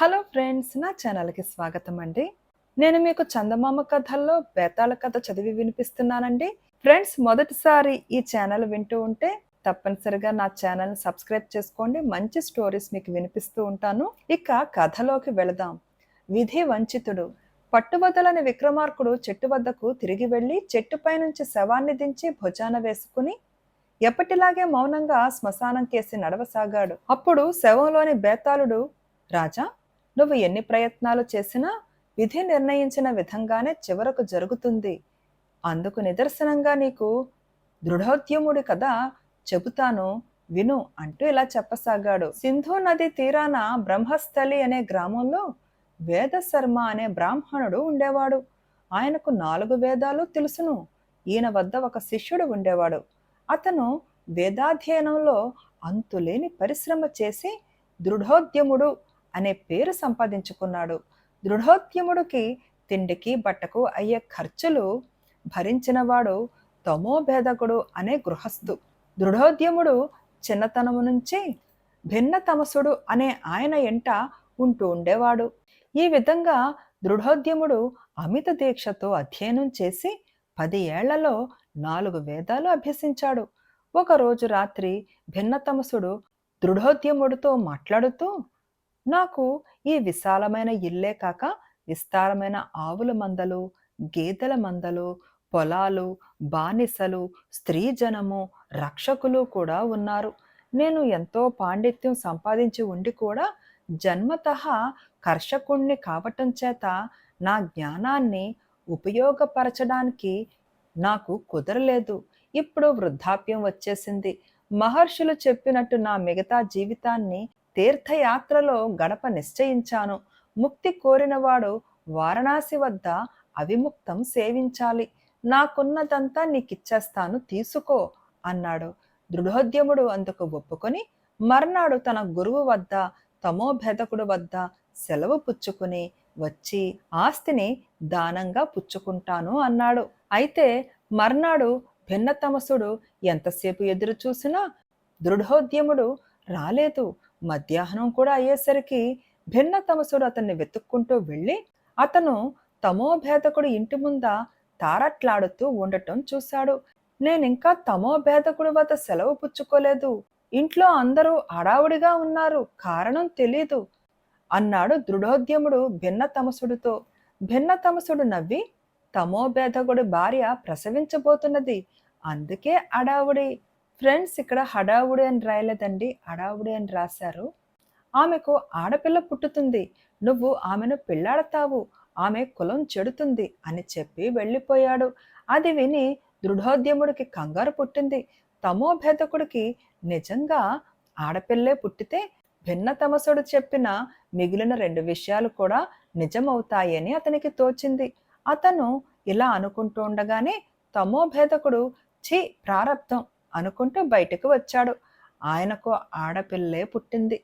Hello friends నా ఛానల్కి స్వాగతం అండి. నేను మీకు చందమామ కథల్లో బేతాళ కథ చదివి వినిపిస్తున్నానండి. ఫ్రెండ్స్ మొదటిసారి ఈ ఛానల్ వింటూ ఉంటే తప్పనిసరిగా నా ఛానల్ సబ్స్క్రైబ్ చేసుకోండి. మంచి స్టోరీస్ మీకు వినిపిస్తూ ఉంటాను. ఇక కథలోకి వెళదాం. విధి వంచితుడు. పట్టుబదలని విక్రమార్కుడు చెట్టు వద్దకు తిరిగి వెళ్ళి చెట్టుపై నుంచి శవాన్ని దించి భుజాన వేసుకుని ఎప్పటిలాగే మౌనంగా శ్మశానం కేసి నడవసాగాడు. అప్పుడు శవంలోని బేతాళుడు రాజా నువ్వు ఎన్ని ప్రయత్నాలు చేసినా విధి నిర్ణయించిన విధంగానే చివరకు జరుగుతుంది. అందుకు నిదర్శనంగా నీకు దృఢోద్యముడి కదా చెబుతాను విను అంటూ ఇలా చెప్పసాగాడు. సింధు నది తీరాన బ్రహ్మస్థలి అనే గ్రామంలో వేదశర్మ అనే బ్రాహ్మణుడు ఉండేవాడు. ఆయనకు నాలుగు వేదాలు తెలుసును. ఈయన వద్ద ఒక శిష్యుడు ఉండేవాడు. అతను వేదాధ్యయనంలో అంతులేని పరిశ్రమ చేసి దృఢోద్యముడు అనే పేరు సంపాదించుకున్నాడు. దృఢోద్యముడికి తిండికి బట్టకు అయ్యే ఖర్చులు భరించినవాడు తమోభేదకుడు అనే గృహస్థు. దృఢోద్యముడు చిన్నతనము నుంచి భిన్న తమసుడు అనే ఆయన ఎంట ఉంటూ ఉండేవాడు. ఈ విధంగా దృఢోద్యముడు అమిత దీక్షతో అధ్యయనం చేసి పది ఏళ్ళలో నాలుగు వేదాలు అభ్యసించాడు. ఒకరోజు రాత్రి భిన్నతమసుడు దృఢోద్యముడితో మాట్లాడుతూ నాకు ఈ విశాలమైన ఇల్లే కాక విస్తారమైన ఆవుల మందలు గేదెల మందలు పొలాలు బానిసలు స్త్రీజనము రక్షకులు కూడా ఉన్నారు. నేను ఎంతో పాండిత్యం సంపాదించి ఉండి కూడా జన్మతః కర్షకుణ్ణి కావటం చేత నా జ్ఞానాన్ని ఉపయోగపరచడానికి నాకు కుదరలేదు. ఇప్పుడు వృద్ధాప్యం వచ్చేసింది. మహర్షులు చెప్పినట్టు నా మిగతా జీవితాన్ని తీర్థయాత్రలో గడప నిశ్చయించాను. ముక్తి కోరినవాడు వారణాసి వద్ద అవిముక్తం సేవించాలి. నాకున్నదంతా నీకిచ్చేస్తాను తీసుకో అన్నాడు. దృఢోద్యముడు అందుకు ఒప్పుకొని మర్నాడు తన గురువు వద్ద తమోభేదకుడు వద్ద సెలవు పుచ్చుకుని వచ్చి ఆస్తిని దానంగా పుచ్చుకుంటాను అన్నాడు. అయితే మర్నాడు భిన్నతమసుడు ఎంతసేపు ఎదురు చూసినా దృఢోద్యముడు రాలేదు. మధ్యాహ్నం కూడా అయ్యేసరికి భిన్న తమసుడు అతన్ని వెతుక్కుంటూ వెళ్ళి అతను తమోభేదకుడు ఇంటి ముంద తారట్లాడుతూ ఉండటం చూశాడు. నేనింకా తమోభేదకుడి వద్ద సెలవు పుచ్చుకోలేదు. ఇంట్లో అందరూ హడావుడిగా ఉన్నారు. కారణం తెలీదు అన్నాడు దృఢోద్యముడు భిన్న తమసుడితో. భిన్న తమసుడు నవ్వి తమోభేదకుడి భార్య ప్రసవించబోతున్నది. అందుకే అడావుడి ఫ్రెండ్స్ ఇక్కడ హడావుడి అని రాయలేదండి. అడావుడి అని రాశారు. ఆమెకు ఆడపిల్ల పుట్టుతుంది. నువ్వు ఆమెను పెళ్ళాడతావు. ఆమె కులం చెడుతుంది అని చెప్పి వెళ్ళిపోయాడు. అది విని దృఢోద్యముడికి కంగారు పుట్టింది. తమోభేదకుడికి నిజంగా ఆడపిల్లే పుట్టితే భిన్న తమసుడు చెప్పిన మిగిలిన రెండు విషయాలు కూడా నిజమవుతాయని అతనికి తోచింది. అతను ఇలా అనుకుంటూ ఉండగానే తమోభేదకుడు ఛీ ప్రారబ్ధం అనుకుంటూ బయటకు వచ్చాడు. ఆయనకు ఆడపిల్లే పుట్టింది.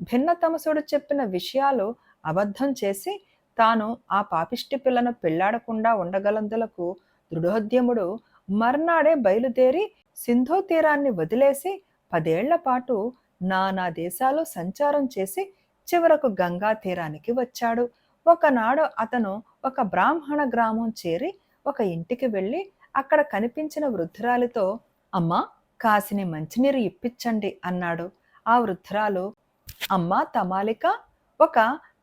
భిన్న తమసుడు చెప్పిన విషయాలు అబద్ధం చేసి తాను ఆ పాపిష్టి పిల్లను పెళ్ళాడకుండా ఉండగలందులకు దృఢోద్యముడు మర్నాడే బయలుదేరి సింధు తీరాన్ని వదిలేసి పదేళ్ళ పాటు నానా దేశాలు సంచారం చేసి చివరకు గంగా తీరానికి వచ్చాడు. ఒకనాడు అతను ఒక బ్రాహ్మణ గ్రామం చేరి ఒక ఇంటికి వెళ్ళి అక్కడ కనిపించిన వృద్ధురాలితో అమ్మా కాసిని మంచినీరు ఇప్పించండి అన్నాడు. ఆ వృద్ధురాలు అమ్మ తమాలిక ఒక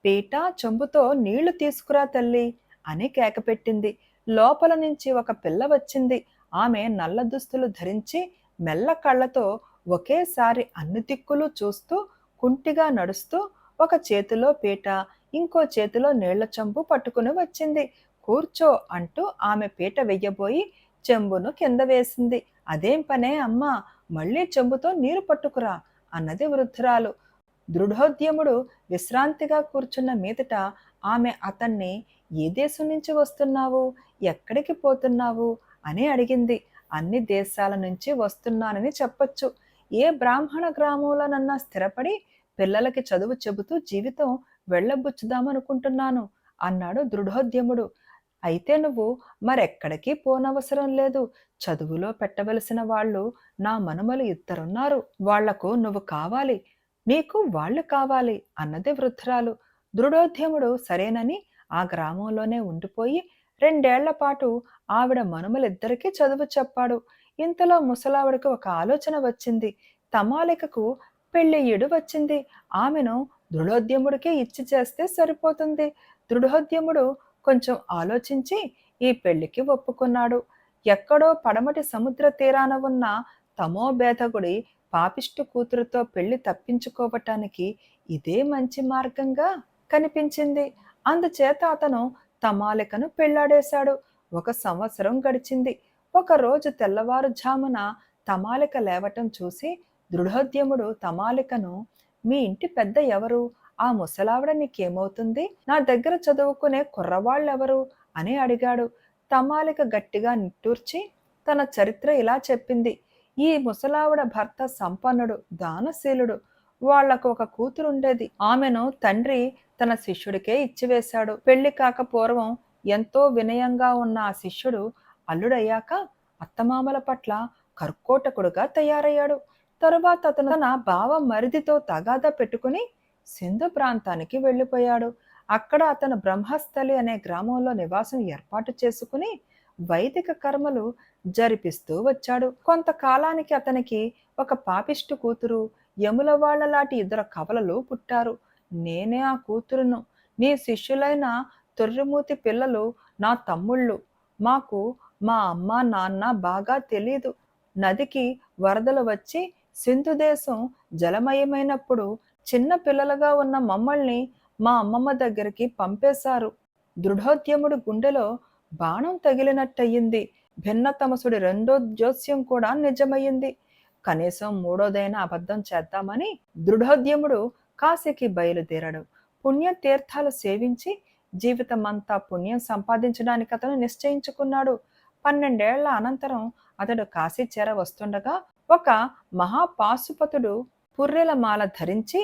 పీట చెంబుతో నీళ్ళు తీసుకురా తల్లి అని కేకపెట్టింది లోపల నుంచి ఒక పిల్ల వచ్చింది. ఆమె నల్ల దుస్తులు ధరించి మెల్ల కళ్ళతో ఒకేసారి అన్ని దిక్కులు చూస్తూ కుంటిగా నడుస్తూ ఒక చేతిలో పీట ఇంకో చేతిలో నీళ్ళ చెంబు పట్టుకుని వచ్చింది. కూర్చో అంటూ ఆమె పీట వెయ్యబోయి చెంబును కింద వేసింది. అదేం పనే అమ్మా? మళ్ళీ చెంబుతో నీరు పట్టుకురా అన్నది వృద్ధురాలు. దృఢోద్యముడు విశ్రాంతిగా కూర్చున్న మీదట ఆమె అతన్ని ఏ దేశం నుంచి వస్తున్నావు? ఎక్కడికి పోతున్నావు? అని అడిగింది. అన్ని దేశాల నుంచి వస్తున్నానని చెప్పొచ్చు. ఏ బ్రాహ్మణ గ్రామంలోనన్నా స్థిరపడి పిల్లలకి చదువు చెబుతూ జీవితం వెళ్ళబుచ్చుదామనుకుంటున్నాను అన్నాడు దృఢోద్యముడు. అయితే నువ్వు మరెక్కడికి పోనవసరం లేదు. చదువులో పెట్టవలసిన వాళ్ళు నా మనుమలు ఇద్దరున్నారు. వాళ్ళకు నువ్వు కావాలి. నీకు వాళ్ళు కావాలి అన్నది వృద్ధురాలు. దృఢోద్యముడు సరేనని ఆ గ్రామంలోనే ఉండిపోయి రెండేళ్ళ పాటు ఆవిడ మనుమలిద్దరికీ చదువు చెప్పాడు. ఇంతలో ముసలావిడకు ఒక ఆలోచన వచ్చింది. తమాలికకు పెళ్ళియ్యుడు వచ్చింది. ఆమెను దృఢోద్యముడికే ఇచ్చి చేస్తే సరిపోతుంది. దృఢోద్యముడు కొంచెం ఆలోచించి ఈ పెళ్ళికి ఒప్పుకున్నాడు. ఎక్కడో పడమటి సముద్ర తీరాన ఉన్న తమో భేదగుడి పాపిష్టి కూతురుతో పెళ్ళి తప్పించుకోవటానికి ఇదే మంచి మార్గంగా కనిపించింది. అందుచేత అతను తమాలికను పెళ్ళాడేశాడు. ఒక సంవత్సరం గడిచింది. ఒకరోజు తెల్లవారుజామున తమాలిక లేవటం చూసి దృఢోద్యముడు తమాలికను మీ ఇంటి పెద్ద ఎవరు? ఆ ముసలావిడ నీకేమవుతుంది? నా దగ్గర చదువుకునే కుర్రవాళ్ళెవరు? అని అడిగాడు. తమాలిక గట్టిగా నిట్టూర్చి తన చరిత్ర ఇలా చెప్పింది. ఈ ముసలావిడ భర్త సంపన్నుడు దానశీలుడు. వాళ్ళకు ఒక కూతురు ఉండేది ఆమెను తండ్రి తన శిష్యుడికే ఇచ్చివేశాడు. పెళ్ళి కాక పూర్వం ఎంతో వినయంగా ఉన్న ఆ శిష్యుడు అల్లుడయ్యాక అత్తమామల పట్ల కర్కోటకుడుగా తయారయ్యాడు. తరువాత అతను తన బావ మరిదితో తగాదా పెట్టుకుని సింధు ప్రాంతానికి వెళ్ళిపోయాడు. అక్కడ అతను బ్రహ్మస్థలి అనే గ్రామంలో నివాసం ఏర్పాటు చేసుకుని వైదిక కర్మలు జరిపిస్తూ వచ్చాడు. కొంతకాలానికి అతనికి ఒక పాపిష్టి కూతురు యముల లాంటి ఇద్దరు కవలలు పుట్టారు. నేనే ఆ కూతురును. నీ శిష్యులైన తొర్రిమూతి పిల్లలు నా తమ్ముళ్ళు. మాకు మా అమ్మ నాన్న బాగా తెలీదు. నదికి వరదలు వచ్చి సింధు దేశం జలమయమైనప్పుడు చిన్న పిల్లలుగా ఉన్న మమ్మల్ని మా అమ్మమ్మ దగ్గరికి పంపేశారు. దృఢోద్యముడు గుండెలో బాణం తగిలినట్టయింది. భిన్నతమసుడి రెండో జోస్యం కూడా నిజమయ్యింది. కనీసం మూడోదైన అబద్ధం చేద్దామని దృఢోద్యముడు కాశీకి బయలుదేరాడు. పుణ్యతీర్థాలు సేవించి జీవితమంతా పుణ్యం సంపాదించడానికి అతను నిశ్చయించుకున్నాడు. పన్నెండేళ్ళ అనంతరం అతడు కాశీ చేర వస్తుండగా ఒక మహాపాశుపతుడు పుర్రెల మాల ధరించి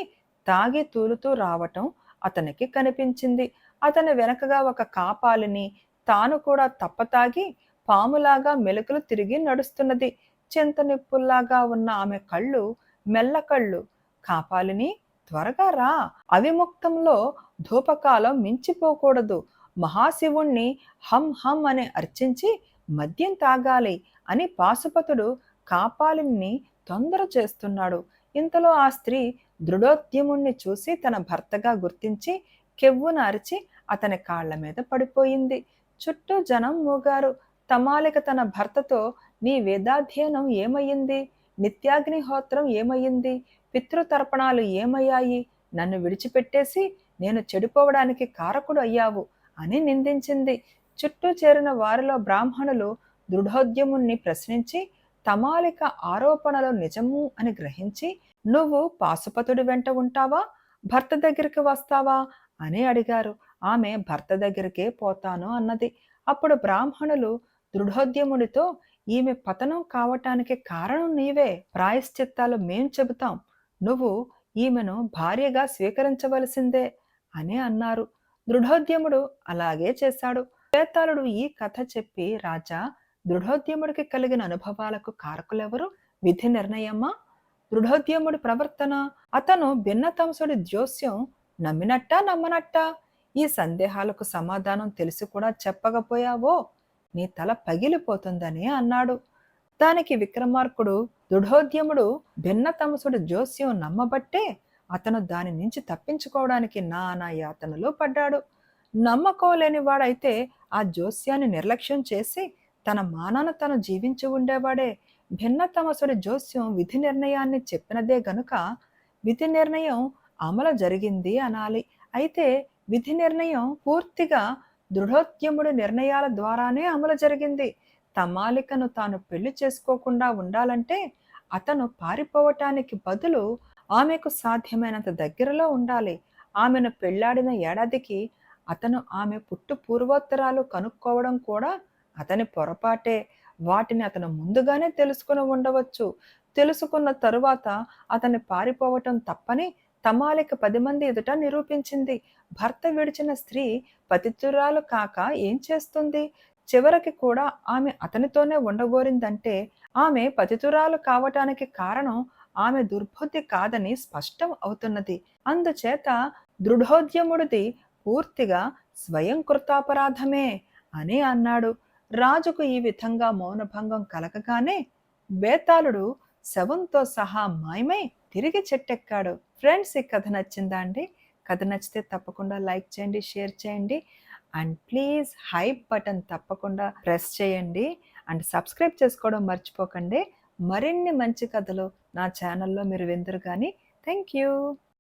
తాగి తూలుతూ రావటం అతనికి కనిపించింది. అతని వెనకగా ఒక కాపాలిని తాను కూడా తప్పతాగి పాములాగా మెలుకలు తిరిగి నడుస్తున్నది. చింతనిప్పుల్లాగా ఉన్న ఆమె కళ్ళు మెల్ల కళ్ళు. కాపాలిని త్వరగా రా. అవిముక్తంలో ధూపకాలం మించిపోకూడదు. మహాశివుణ్ణి హం హం అని అర్చించి మద్యం తాగాలి అని పాశుపతుడు కాపాలిని తొందర చేస్తున్నాడు. ఇంతలో ఆ స్త్రీ దృఢోద్యముణ్ణి చూసి తన భర్తగా గుర్తించి కెవ్వున అరిచి అతని కాళ్ళ మీద పడిపోయింది. చుట్టూ జనం మూగారు. తమాలిక తన భర్తతో నీ వేదాధ్యయనం ఏమయ్యింది? నిత్యాగ్నిహోత్రం ఏమయ్యింది? పితృతర్పణాలు ఏమయ్యాయి? నన్ను విడిచిపెట్టేసి నేను చెడిపోవడానికి కారకుడు అయ్యావు అని నిందించింది. చుట్టూ చేరిన వారిలో బ్రాహ్మణులు దృఢోద్యముణ్ణి ప్రశ్నించి తమాలిక ఆరోపణలు నిజము అని గ్రహించి నువ్వు పాశుపతుడి వెంట ఉంటావా? భర్త దగ్గరికి వస్తావా? అని అడిగారు. ఆమె భర్త దగ్గరికే పోతాను అన్నది. అప్పుడు బ్రాహ్మణులు దృఢోద్యముడితో ఈమె పతనం కావటానికి కారణం నీవే. ప్రాయశ్చిత్తాలు మేం చెబుతాం. నువ్వు ఈమెను భార్యగా స్వీకరించవలసిందే అని అన్నారు. దృఢోద్యముడు అలాగే చేశాడు. వేతాళుడు ఈ కథ చెప్పి రాజా దృఢోద్యముడికి కలిగిన అనుభవాలకు కారకులెవరు? విధి నిర్ణయమా? దృఢోద్యముడి ప్రవర్తన? అతను భిన్నతంసుడి జోస్యం నమ్మినట్టా నమ్మనట్టా? ఈ సందేహాలకు సమాధానం తెలిసి కూడా చెప్పకపోయావో? నీ తల పగిలిపోతుందని అన్నాడు. దానికి విక్రమార్కుడు దృఢోద్యముడు భిన్నతమసుడు జోస్యం నమ్మబట్టే అతను దాని నుంచి తప్పించుకోవడానికి నానా యాతనలో పడ్డాడు. నమ్మకోలేని వాడైతే ఆ జోస్యాన్ని నిర్లక్ష్యం చేసి తన మానాన తను జీవించి ఉండేవాడే. భిన్నతమసుడి జోస్యం విధి నిర్ణయాన్ని చెప్పినదే గనుక విధి నిర్ణయం అమలు జరిగింది అనాలి. అయితే విధి నిర్ణయం పూర్తిగా దృఢోద్యముడి నిర్ణయాల ద్వారానే అమలు జరిగింది. తమాలికను తాను పెళ్ళి చేసుకోకుండా ఉండాలంటే అతను పారిపోవటానికి బదులు ఆమెకు సాధ్యమైనంత దగ్గరలో ఉండాలి. ఆమెను పెళ్ళాడిన ఏడాదికి అతను ఆమె పుట్టు పూర్వోత్తరాలు కనుక్కోవడం కూడా అతని పొరపాటే వాటిని అతను ముందుగానే తెలుసుకుని ఉండవచ్చు. తెలుసుకున్న తరువాత అతన్ని పారిపోవటం తప్పని తమాలిక పది మంది ఎదుట నిరూపించింది. భర్త విడిచిన స్త్రీ పతితురాలు కాక ఏం చేస్తుంది? చివరికి కూడా ఆమె అతనితోనే ఉండగోరిందంటే ఆమె పతితురాలు కావటానికి కారణం ఆమె దుర్బుద్ధి కాదని స్పష్టం అవుతున్నది. అందుచేత దృఢోద్యముడిది పూర్తిగా స్వయం కృతాపరాధమే అని అన్నాడు. రాజుకు ఈ విధంగా మౌనభంగం కలగగానే బేతాళుడు శవంతో సహా మాయమై తిరిగి చెట్టెక్కాడు. ఫ్రెండ్స్ ఈ కథ నచ్చిందా అండి? కథ నచ్చితే తప్పకుండా లైక్ చేయండి షేర్ చేయండి. అండ్ ప్లీజ్ హైప్ బటన్ తప్పకుండా ప్రెస్ చేయండి. అండ్ సబ్స్క్రైబ్ చేసుకోవడం మర్చిపోకండి. మరిన్ని మంచి కథలు నా ఛానల్లో మీరు విందరు కానీ థ్యాంక్ యూ.